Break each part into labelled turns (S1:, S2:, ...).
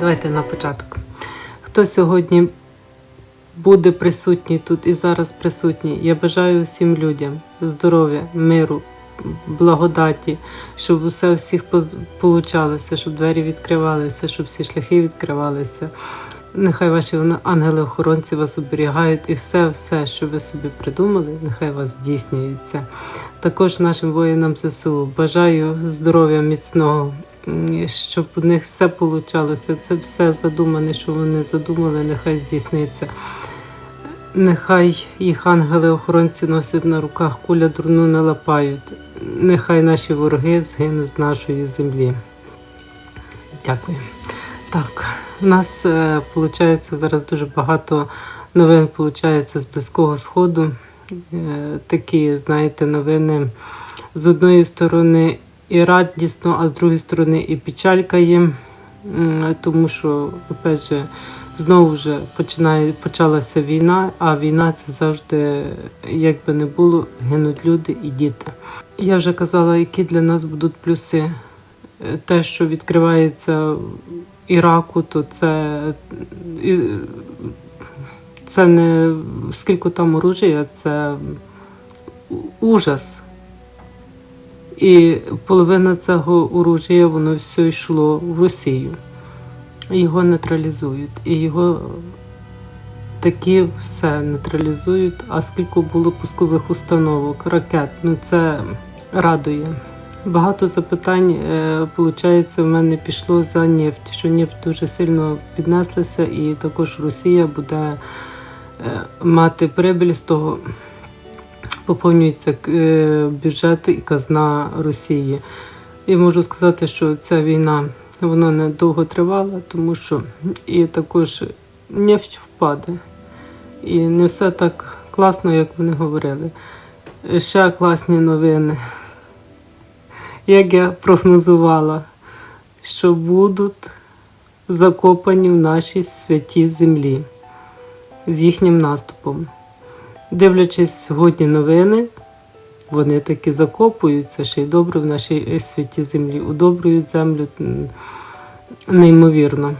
S1: Давайте на початок. Хто сьогодні буде присутній тут і зараз присутній? Я бажаю всім людям здоров'я, миру, благодаті, щоб усе всіх получалося, щоб двері відкривалися, щоб всі шляхи відкривалися. Нехай ваші ангели-охоронці вас оберігають і все, все, що ви собі придумали, нехай вас здійснюється. Також нашим воїнам ЗСУ бажаю здоров'я міцного, щоб у них все получалося. Це все задумане, що вони задумали, нехай здійсниться. Нехай їх ангели-охоронці носять на руках куля дурну не лапають. Нехай наші вороги згинуть з нашої землі. Дякую. Так, у нас виходить зараз дуже багато новин з Близького Сходу. Е, Такі, знаєте, новини з одної сторони і радісно, а з другої сторони і печалька є. Тому що, опять же, знову вже починає, почалася війна, а війна це завжди, як би не було, гинуть люди і діти. Я вже казала, які для нас будуть плюси. Те, що відкривається Іраку, то це, це не скільки там оружия, це ужас. І половина цього оружия воно все йшло в Росію. Його нейтралізують. І його такі все нейтралізують. А скільки було пускових установок, ракет, ну це радує. Багато запитань, е, виходить, в мене пішло за нефть, що нефть дуже сильно піднеслася, і також Росія буде е, мати прибіль з того, поповнюється е, бюджет і казна Росії. І можу сказати, що ця війна вона не довго тривала, тому що і також нефть впаде. І не все так класно, як вони говорили. Ще класні новини. Як я прогнозувала, що будуть закопані в нашій святій землі з їхнім наступом. Дивлячись сьогодні новини, вони таки закопуються ще й добре в нашій святій землі, удобрюють землю неймовірно.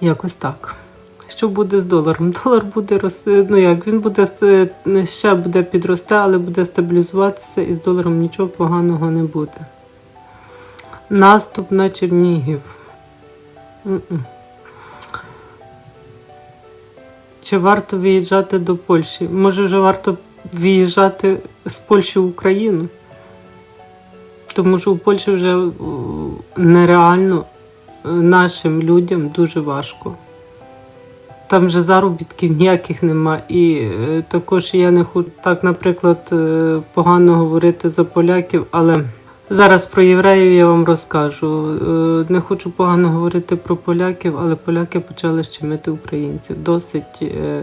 S1: Якось так. Що буде з доларом? Долар буде рости, ну як він буде е, ще буде підрости, але буде стабілізуватися і з доларом нічого поганого не буде. Наступ на Чернігів. Чи варто виїжджати до Польщі? Може, вже варто виїжджати з Польщі в Україну? Тому що в Польщі вже е, нереально е, нашим людям дуже важко. Там вже заробітків ніяких нема. І е, також я не хочу так, наприклад, погано говорити за поляків, але зараз про євреїв я вам розкажу. Е, Не хочу погано говорити про поляків, але поляки почали щемити українців. Досить е,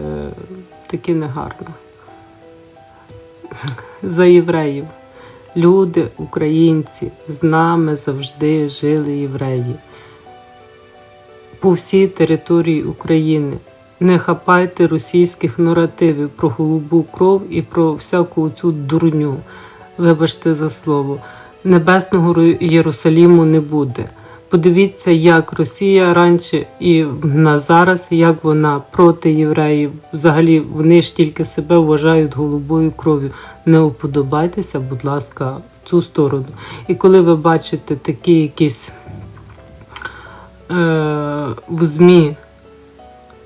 S1: таки негарно. За євреїв. Люди, українці, з нами завжди жили євреї по всій території України. Не хапайте російських наративів про голубу кров і про всяку цю дурню. Вибачте за слово. Небесного Ру- Єрусаліму не буде. Подивіться, як Росія раніше і на зараз, як вона проти євреїв. Взагалі вони ж тільки себе вважають голубою кров'ю. Не уподобайтеся, будь ласка, в цю сторону. І коли ви бачите такі якісь е, в ЗМІ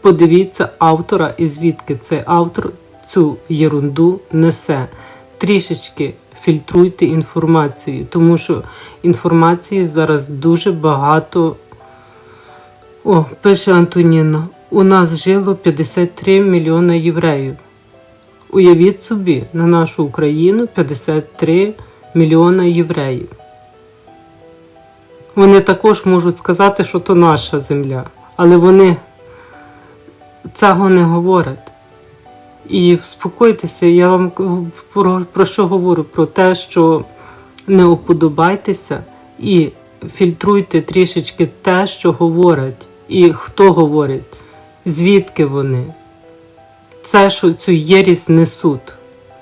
S1: подивіться автора і звідки цей автор цю єрунду несе. Трішечки фільтруйте інформацію, тому що інформації зараз дуже багато. О, пише Антоніна, у нас жило 53 мільйони євреїв. Уявіть собі, на нашу Україну 53 мільйони євреїв. Вони також можуть сказати, що то наша земля, але вони цього не говорять. І вспокойтеся, я вам про, про що говорю? Про те, що не уподобайтеся і фільтруйте трішечки те, що говорять, і хто говорить, звідки вони. Це, що цю єрість несуть.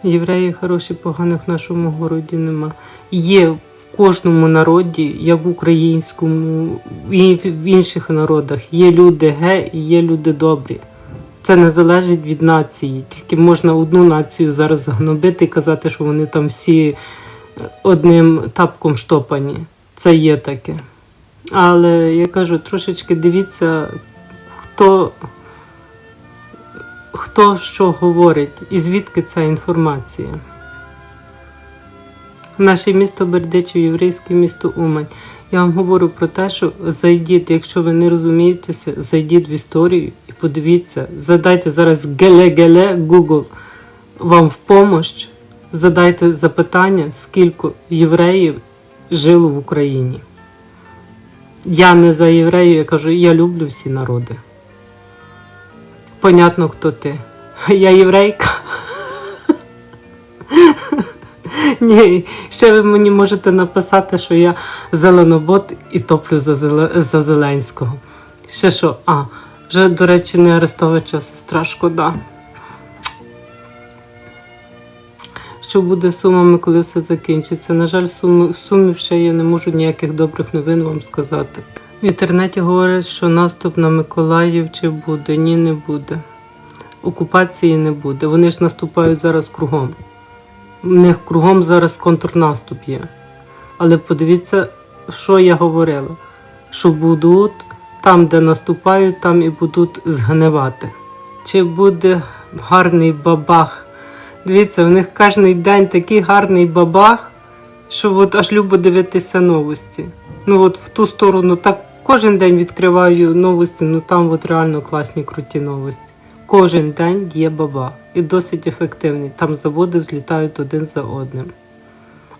S1: Євреї хороші, поганих в нашому городі нема. Є в кожному народі, як в українському, і в інших народах. Є люди ге і є люди добрі. Це не залежить від нації. Тільки можна одну націю зараз загнобити і казати, що вони там всі е, одним тапком штопані. Це є таке. Але я кажу, трошечки дивіться, хто, хто що говорить і звідки ця інформація. Наше місто Бердичів, єврейське місто Умань. Я вам говорю про те, що зайдіть, якщо ви не розумієтеся, зайдіть в історію подивіться, задайте зараз геле-геле Google вам в помощь, задайте запитання, скільки євреїв жило в Україні. Я не за євреїв, я кажу, я люблю всі народи. Понятно, хто ти. Я єврейка. Ні, ще ви мені можете написати, що я зеленобот і топлю за, Зеле- за Зеленського. Ще що? А, вже, до речі, не Арестовича сестра, шкода. Що буде з сумами, коли все закінчиться? На жаль, суми, сумів ще я не можу ніяких добрих новин вам сказати. В інтернеті говорять, що наступ на Миколаїв чи буде. Ні, не буде. Окупації не буде. Вони ж наступають зараз кругом. У них кругом зараз контрнаступ є. Але подивіться, що я говорила: що будуть там, де наступають, там і будуть згнивати. Чи буде гарний бабах? Дивіться, в них кожен день такий гарний бабах, що от аж любо дивитися новості. Ну от в ту сторону, так кожен день відкриваю новості, ну там от реально класні круті новості. Кожен день є баба і досить ефективний. Там заводи взлітають один за одним.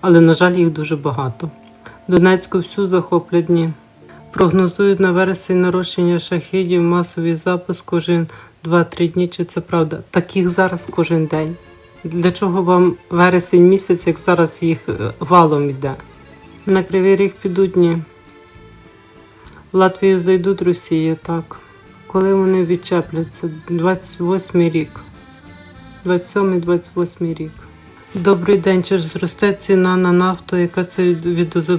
S1: Але, на жаль, їх дуже багато. Донецьку всю захоплять дні. Прогнозують на вересень нарощення шахідів, масовий запуск кожен 2-3 дні. Чи це правда? Таких зараз кожен день. Для чого вам вересень місяць, як зараз їх е, валом йде? На кривий ріг підуть дні. В Латвію зайдуть Росія, так. Коли вони відчепляться? 28 рік. 27-28 рік. Добрий день. Чи зросте ціна на нафту, яка це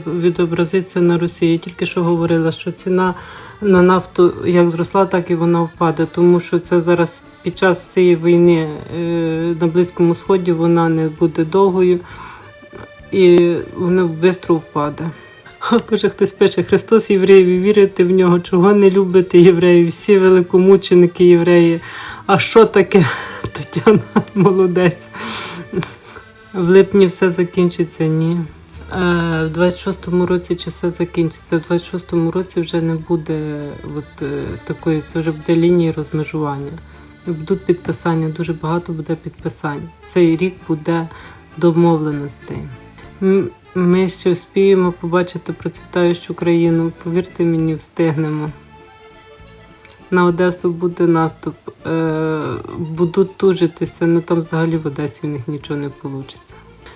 S1: відобразиться на Росії? Я тільки що говорила, що ціна на нафту як зросла, так і вона впаде, тому що це зараз під час цієї війни е, на Близькому Сході вона не буде довгою і вона швидко впаде. Каже, хтось пише, Христос євреїв, вірите в нього, чого не любите євреїв, всі великомученики євреї. А що таке? Тетяна молодець. В липні все закінчиться, ні. Е, В 26-му році чи все закінчиться. В 26-му році вже не буде от, е, такої, це вже буде лінії розмежування. Будуть підписання, дуже багато буде підписань. Цей рік буде домовленостей. Ми ще вспіємо побачити процвітаючу країну. Повірте мені, встигнемо. На Одесу буде наступ. Е, будуть тужитися, ну там взагалі в Одесі в них нічого не вийде.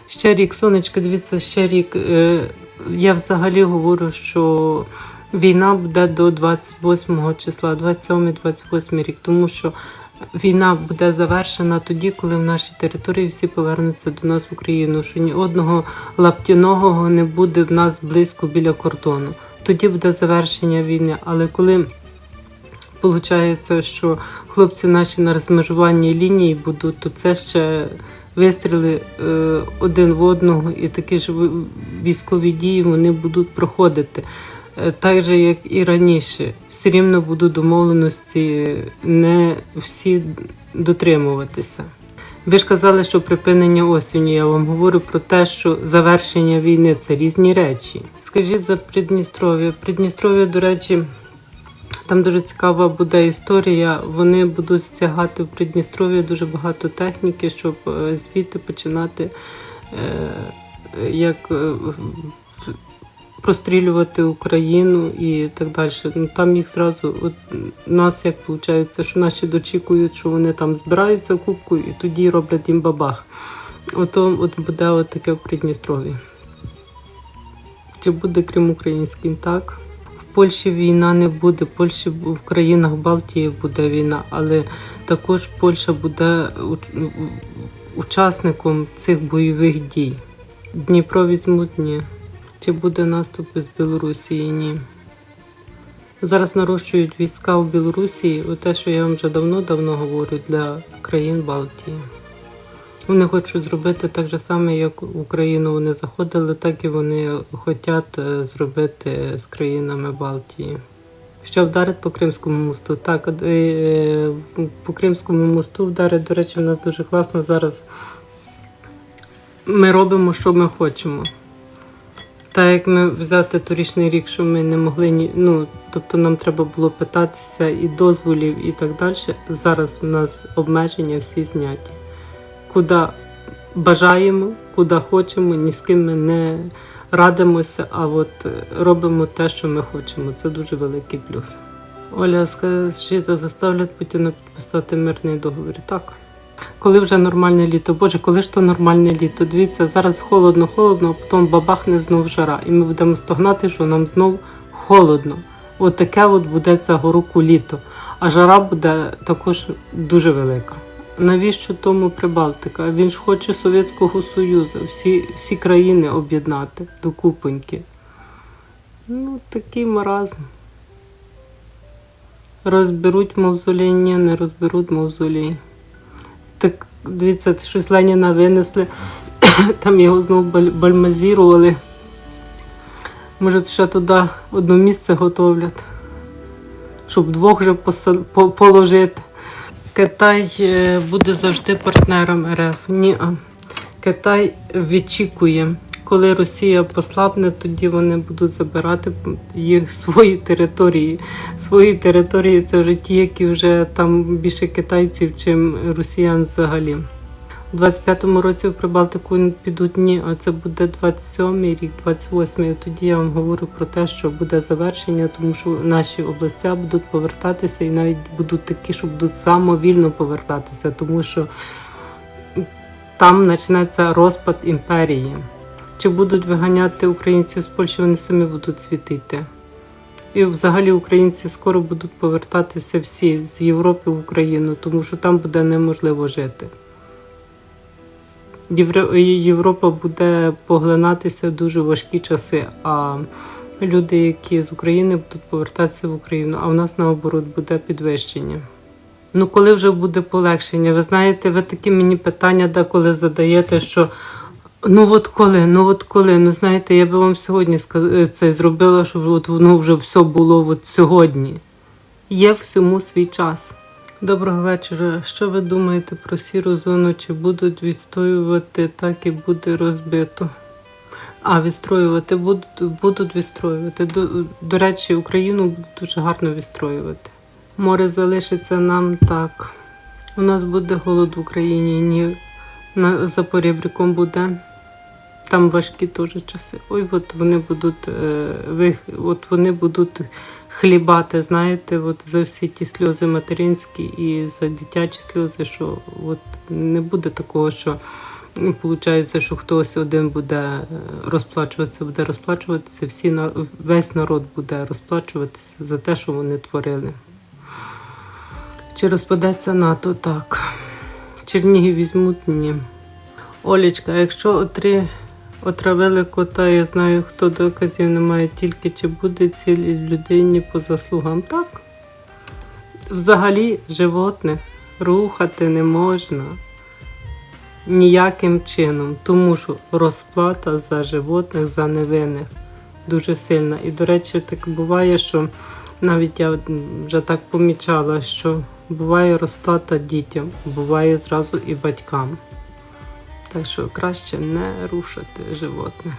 S1: Ще рік, сонечко, дивіться, ще рік. Е, я взагалі говорю, що війна буде до 28 числа, 27-28 рік, тому що війна буде завершена тоді, коли в нашій території всі повернуться до нас в Україну, що ні одного лаптяного не буде в нас близько біля кордону. Тоді буде завершення війни. Але коли Получається, що хлопці наші на розмежуванні лінії будуть, то це ще вистріли е, один в одного, і такі ж військові дії вони будуть проходити. Е, Так же, як і раніше, все рівно будуть домовленості не всі дотримуватися. Ви ж казали, що припинення осені. Я вам говорю про те, що завершення війни це різні речі. Скажіть за Придністров'я. Придністров'я, до речі, там дуже цікава буде історія. Вони будуть стягати в Придністров'я дуже багато техніки, щоб е, звідти починати е, як е, прострілювати Україну і так далі. Ну, там їх зразу, от нас як виходить, що наші дочікують, що вони там збираються кубку і тоді роблять їм бабах. Ото от буде от таке в Придністров'ї. Чи буде Крим український? Так. Польщі війна не буде. Польщі в країнах Балтії буде війна, але також Польща буде учасником цих бойових дій. Дніпро візьмуть ні. Чи буде наступ із Білорусі? Ні. Зараз нарощують війська в Білорусі, те, що я вам вже давно-давно говорю, для країн Балтії. Вони хочуть зробити так же само, як в Україну вони заходили, так і вони хочуть е, зробити з країнами Балтії. Що вдарить по Кримському мосту? Так, е, по Кримському мосту вдарить, до речі, в нас дуже класно зараз. Ми робимо, що ми хочемо. Так як ми взяти торічний рік, що ми не могли ні, ну тобто нам треба було питатися і дозволів, і так далі. Зараз в нас обмеження всі зняті. Куди бажаємо, куди хочемо, ні з ким ми не радимося, а от е, робимо те, що ми хочемо. Це дуже великий плюс. Оля, скажіть, заставлять Путіна підписати мирний договір? Так. Коли вже нормальне літо? Боже, коли ж то нормальне літо? Дивіться, зараз холодно, холодно, а потім бабахне знов жара. І ми будемо стогнати, що нам знов холодно. От от буде цього року літо. А жара буде також дуже велика. Навіщо тому Прибалтика? Він ж хоче Совєтського Союзу, всі, всі країни об'єднати до купоньки. Ну, такий маразм. Розберуть мавзолей, ні, не розберуть мавзолей. Так, дивіться, щось Леніна винесли, там його знову баль- бальмазірували. Може, ще туди одне місце готовлять, щоб двох вже положити. Китай е, буде завжди партнером РФ. Ні. Китай відчікує, коли Росія послабне, тоді вони будуть забирати їх свої території. Свої території це вже ті, які вже там більше китайців, чим росіян взагалі. У 25-му році в Прибалтику підуть ні, а це буде 27-й рік, 28-й. Тоді я вам говорю про те, що буде завершення, тому що наші областя будуть повертатися і навіть будуть такі, що будуть самовільно повертатися, тому що там почнеться розпад імперії. Чи будуть виганяти українців з Польщі, вони самі будуть світити. І взагалі українці скоро будуть повертатися всі з Європи в Україну, тому що там буде неможливо жити. Євро- Європа буде поглинатися дуже важкі часи, а люди, які з України будуть повертатися в Україну, а в нас наоборот буде підвищення. Ну, коли вже буде полегшення? Ви знаєте, ви такі мені питання деколи задаєте, що ну от коли, ну от коли. Ну знаєте, я би вам сьогодні це зробила, щоб от воно вже все було от сьогодні. Є всьому свій час. Доброго вечора. Що ви думаєте про сіру зону? Чи будуть відстоювати, так і буде розбито? А, відстроювати будуть, будуть відстроювати. До, до речі, Україну будуть дуже гарно відстроювати. Море залишиться нам так. У нас буде голод в Україні, ні. На Запорєбріком буде. Там важкі теж часи. Ой, от вони будуть, е, ви, от вони будуть хлібати, знаєте, от за всі ті сльози материнські і за дитячі сльози, що от не буде такого, що виходить, що хтось один буде е, розплачуватися, буде розплачуватися, всі весь народ буде розплачуватися за те, що вони творили. Чи розпадеться НАТО? Так. Чернігів візьмуть? Ні. Олічка, якщо отри... отравили кота, я знаю, хто доказів немає, тільки чи буде цілій людині по заслугам. Так. Взагалі животних рухати не можна ніяким чином, тому що розплата за животних, за невинних дуже сильна. І, до речі, так буває, що навіть я вже так помічала, що буває розплата дітям, буває зразу і батькам. Так що краще не рушити животних.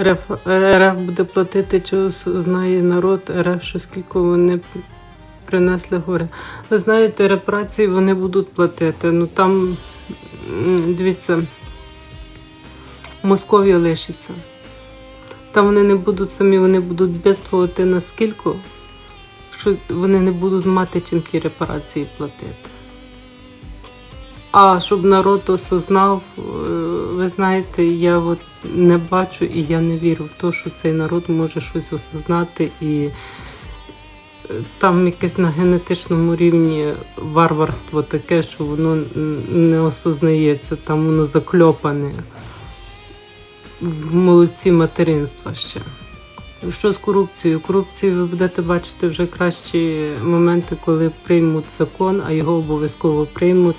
S1: РФ, РФ буде платити, чи знає народ РФ, що скільки вони принесли горе. Ви знаєте, репарації вони будуть платити. Ну там, дивіться, Московія лишиться. Там вони не будуть самі, вони будуть бедствувати наскільки, що вони не будуть мати чим ті репарації платити. А щоб народ осознав, е, ви знаєте, я от не бачу і я не вірю в те, що цей народ може щось осознати і е, там якесь на генетичному рівні варварство таке, що воно не осознається, там воно закльопане. в молодці материнства ще. Що з корупцією? Корупцію ви будете бачити вже кращі моменти, коли приймуть закон, а його обов'язково приймуть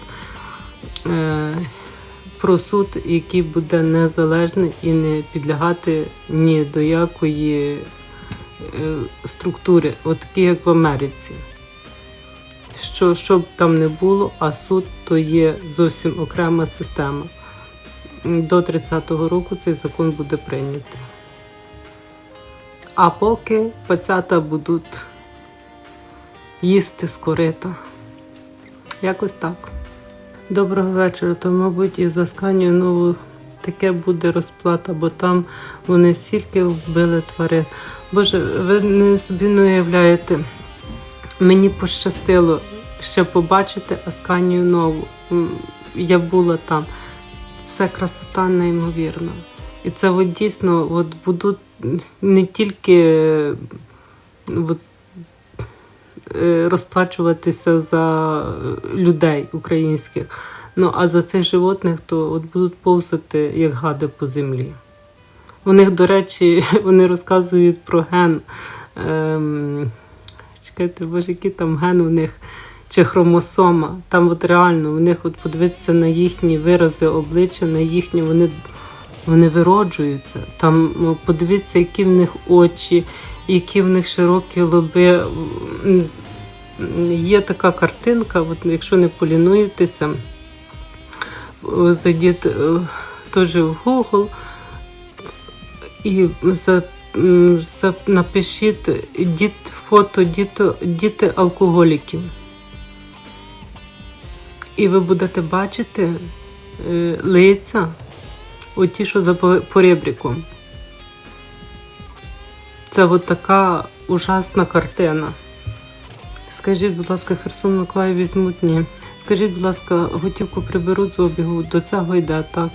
S1: про суд, який буде незалежний і не підлягати ні до якої е, структури, от такі як в Америці. Що, що б там не було, а суд то є зовсім окрема система. До 30-го року цей закон буде прийнятий. А поки пацята будуть їсти з корита. Якось так. Доброго вечора. То, мабуть, і за нову таке буде розплата, бо там вони стільки вбили тварин. Боже, ви не собі не уявляєте. Мені пощастило ще побачити Асканію нову. Я була там. Це красота неймовірна. І це от дійсно от будуть не тільки е, от, розплачуватися за е, людей українських, ну а за цих животних то от будуть повзати як гади по землі. У них, до речі, вони розказують про ген. Ем, чекайте, боже, який там ген у них чи хромосома. Там от реально у них от подивитися на їхні вирази обличчя, на їхні, вони, вони вироджуються. Там подивіться, які в них очі, які в них широкі лоби. Є така картинка, от якщо не полінуєтеся, зайдіть е, теж в Google і за, за, напишіть діт, фото діто, діти алкоголіків. І ви будете бачити е, лиця, оті, що за по- поребриком. Це от така ужасна картина. Скажіть, будь ласка, Херсон Миколаїв візьмуть? Ні. Скажіть, будь ласка, готівку приберуть з обігу. До цього йде так.